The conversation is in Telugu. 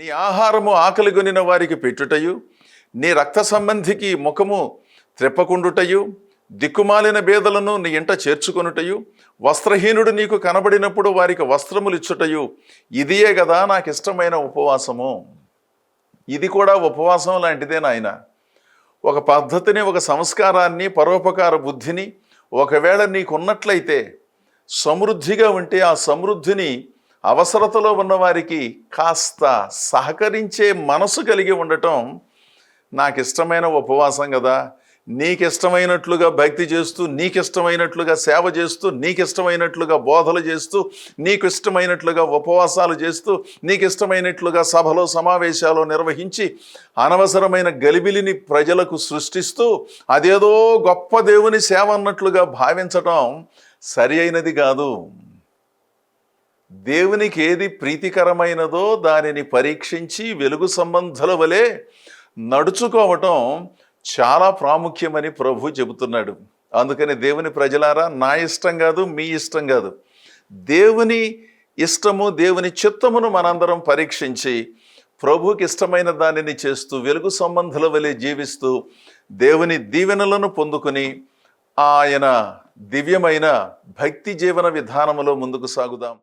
నీ ఆహారము ఆకలి కొనిన వారికి పెట్టుటయు నీ రక్త సంబంధికి ముఖము త్రెప్పకుండుటయు దిక్కుమాలిన బేదలను నీ ఇంట చేర్చుకొనుటయు వస్త్రహీనుడు నీకు కనబడినప్పుడు వారికి వస్త్రములు ఇచ్చుటయు ఇదియే కదా నాకు ఇష్టమైన ఉపవాసము. ఇది కూడా ఉపవాసం లాంటిదే నాయన. ఒక పద్ధతిని ఒక సంస్కారాన్ని పరోపకార బుద్ధిని ఒకవేళ నీకున్నట్లయితే సమృద్ధిగా ఉంటే ఆ సమృద్ధిని అవసరతలో ఉన్నవారికి కాస్త సహకరించే మనసు కలిగి ఉండటం నాకు ఇష్టమైన ఉపవాసం కదా నీకు ఇష్టమైనట్లుగా భక్తి చేస్తూ నీకు ఇష్టమైనట్లుగా సేవ చేస్తూ నీకు ఇష్టమైనట్లుగా బోధలు చేస్తూ నీకు ఇష్టమైనట్లుగా ఉపవాసాలు చేస్తూ నీకు ఇష్టమైనట్లుగా సభలో సమావేశాలు నిర్వహించి అనవసరమైన గలిబిలిని ప్రజలకు సృష్టిస్తూ అదేదో గొప్ప దేవుని సేవ అన్నట్లుగా భావించటం సరి అయినది కాదు. దేవునికి ఏది ప్రీతికరమైనదో దానిని పరీక్షించి వెలుగు సంబంధాల వలె నడుచుకోవటం చాలా ప్రాముఖ్యమని ప్రభు చెబుతున్నాడు. అందుకని దేవుని ప్రజలారా నా ఇష్టం కాదు మీ ఇష్టం కాదు. దేవుని ఇష్టము దేవుని చిత్తమును మనందరం పరీక్షించి ప్రభుకి ఇష్టమైన దానిని చేస్తూ వెలుగు సంబంధాల వలె జీవిస్తూ దేవుని దీవెనలను పొందుకుని ఆయన దివ్యమైన భక్తి జీవన విధానములో ముందుకు సాగుదాం.